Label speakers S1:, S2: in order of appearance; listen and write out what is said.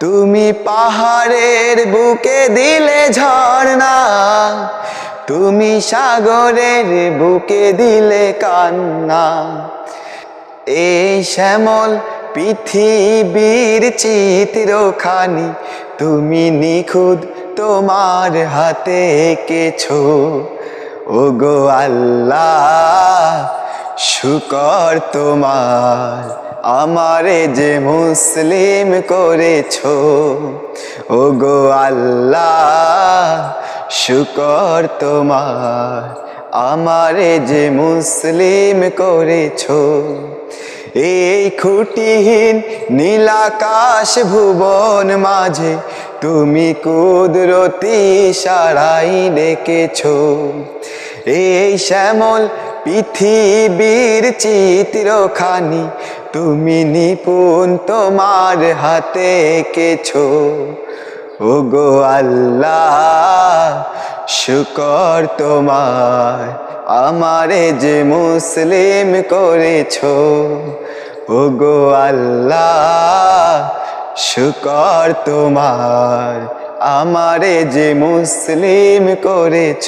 S1: তুমি পাহাড়ের বুকে দিলে ঝর্ণা, তুমি সাগরের বুকে দিলে কান্না। এই শ্যামল পৃথিবীর চিত্রখানি, তুমি নিখুদ তোমার হাতে কেছো ও গো আল্লাহ শুকর তোমার, আমারে যে মুসলিম করেছ ও গো আল্লাহ, শুকর তোমার, আমারে যে মুসলিম করেছ। এই খুঁটিহীন নীলাকাশ ভুবন মাঝে তুমি কুদরতি সারাই ডেকেছ। এই শ্যামল পৃথিবীর চিত্রখানি, তুমি নিপুণ তোমার হাতে কেছো। ও গো আল্লাহ, শুকর তোমার, আমারে যে মুসলিম করেছ। ও গো আল্লাহ, শুকর তোমার, আমারে যে মুসলিম করেছ।